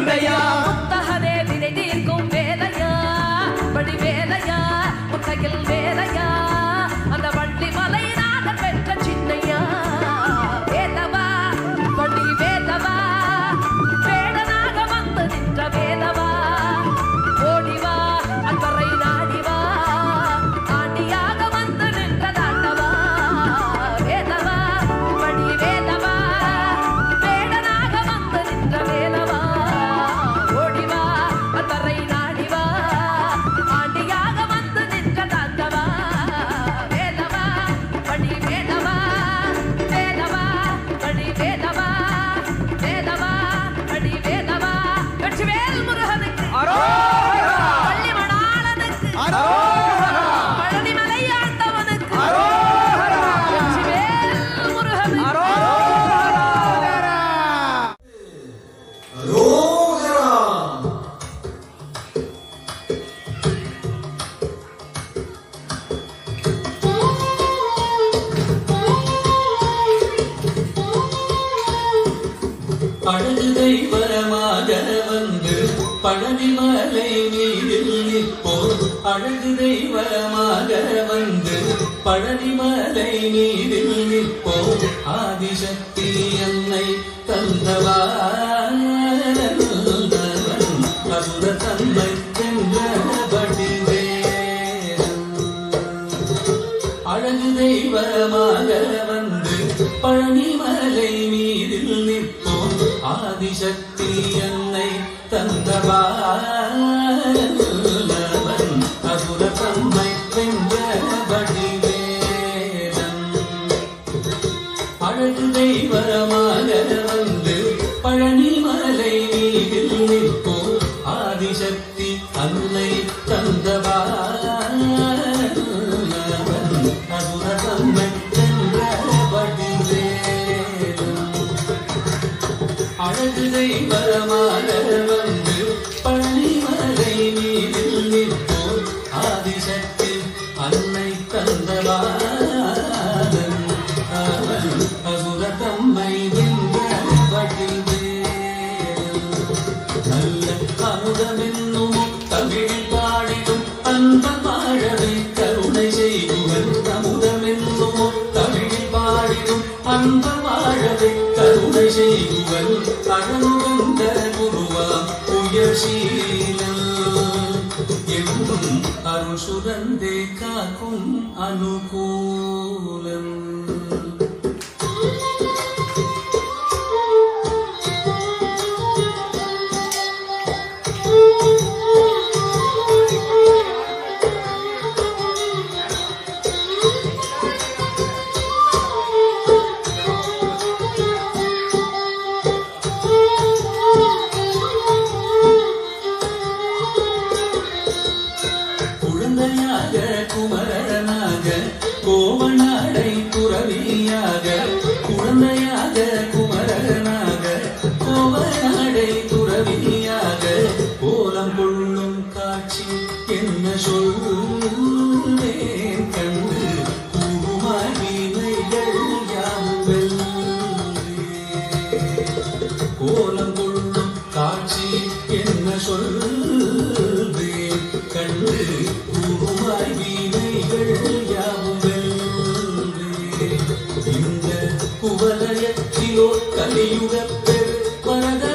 அம்பையா படகு தெய்வமாக வந்து பழனிமலை மீதில் நிற்போர் அழகு தெய்வமாக வந்து பழனிமலை மீதில் நிற்போர் ஆதிசக்தி என்னை தந்தவா? அழகு தெய்வமாக அழகு தெய்வமாக வந்து பழனி மலை மீதில் நிற்போம். ஆதிசக்தி அன்னை தந்தவார் పాశురందే కాకుం అనుకో குமரனாக கோவனாடை துறவியாக குழந்தையாக குமரனாக கோவனாடை துறவியாக கோலம் கொள்ளும் காட்சி என்ன சொல்லும்? you have been one of the